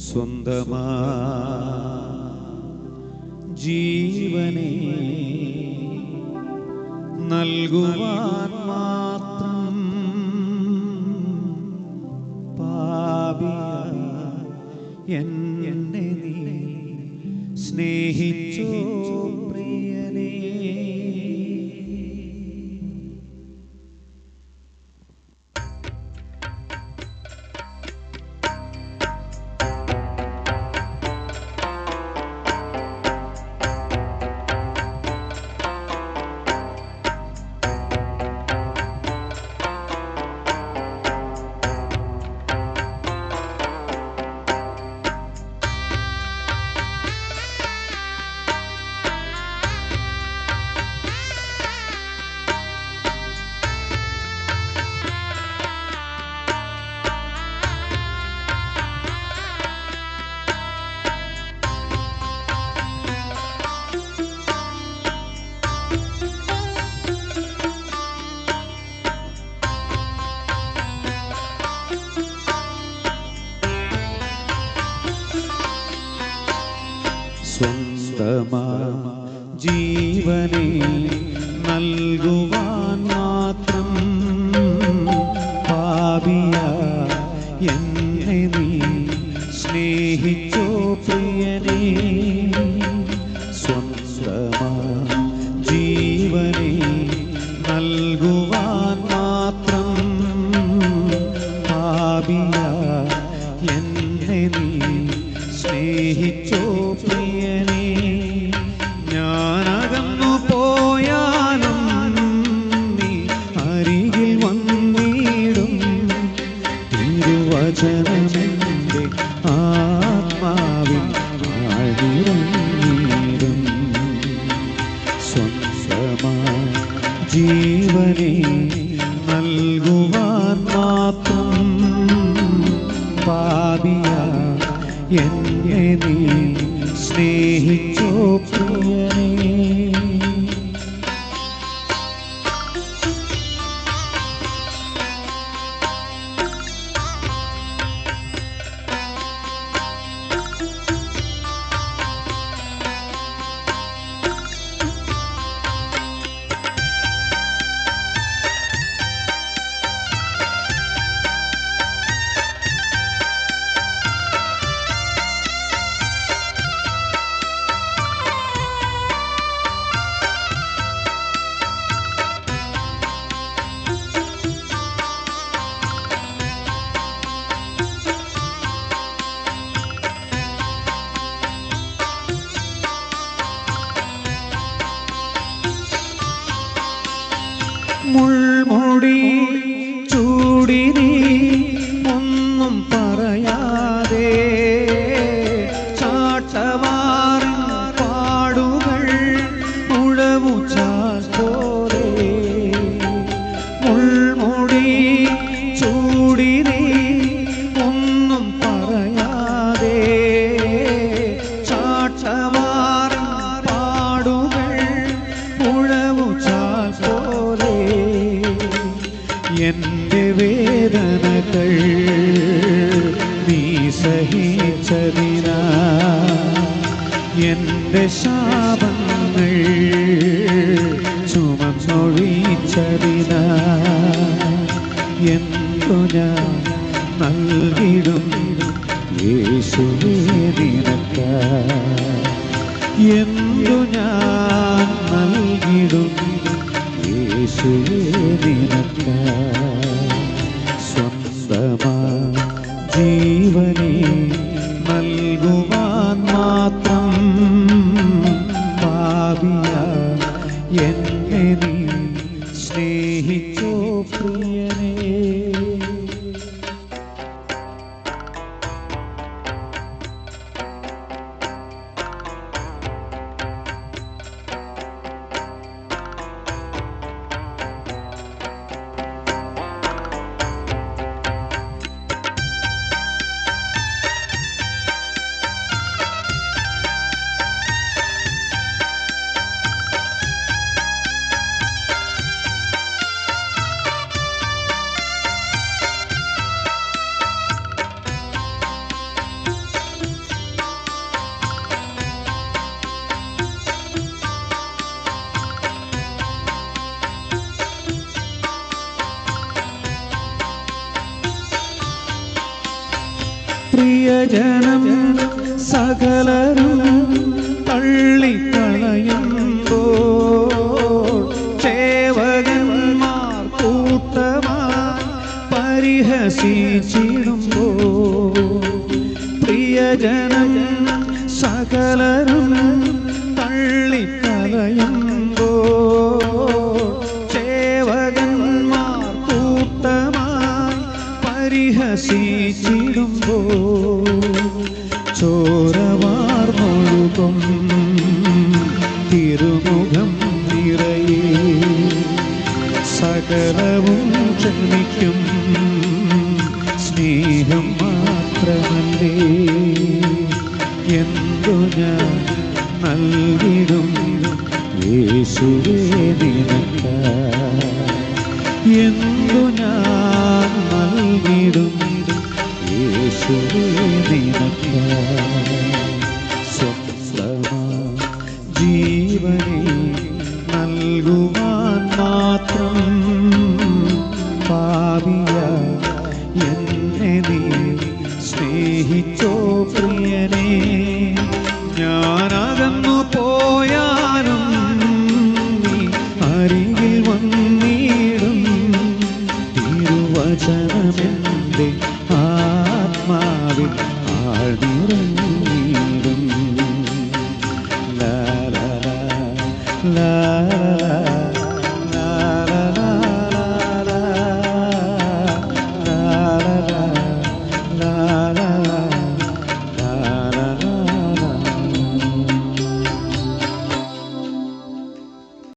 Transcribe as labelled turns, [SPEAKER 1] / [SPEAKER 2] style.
[SPEAKER 1] സ്വന്തമാ ജീവനെ നൽകുവാൻ മാത്രം പാപിയ എന്നെ നീ സ്നേഹിച്ചോ പ്രിയനേ? ജീവനെ നൽകുവാൻ മാത്രം പാപിയ എന്നെ നീ സ്നേഹിച്ചോ പ്രിയനെ? സ്വന്തമാ ജീവനെ നൽകുവാൻ മാത്രം പാപിയ എന്നെ നീ സ്നേഹിച്ചോ പ്രിയനേ? പാപിയ എന്നെ നീ സ്നേഹിച്ചോ പ്രിയനേ. മുൾമുടി ചൂടി എന്റെ ശാപങ്ങൾ ചുമന്നൊഴിച്ചതിനാ എന്തു ഞാൻ നൽകിടും? യേശുവേ നിനക്ക എന്തു ഞാൻ നൽകിടും? യേശുവേ നിനക്ക സ്വന്തമാ ജീവനെ നൽകുവാൻ പ്രിയജനം സകലരും തള്ളിക്കളയുമ്പോ ക്ഷമിക്കും. സ്നേഹം മാത്രമല്ലേ. എന്തു ഞാൻ നൽകിടും? യേശുവേ നിനക്ക എന്തു ഞാൻ നൽകിടും? യേശുവേ നിനക്ക് എന്നെ നീ സ്നേഹിച്ചോ പ്രിയനെ. ഞാനകന്നു പോയാലും നീ അരികിൽ വന്നിടും. തിരുവചനമെന്റെ ആത്മാവിൽ ആഴ്ന്നിറങ്ങിടും ലാ ലാ ലാ.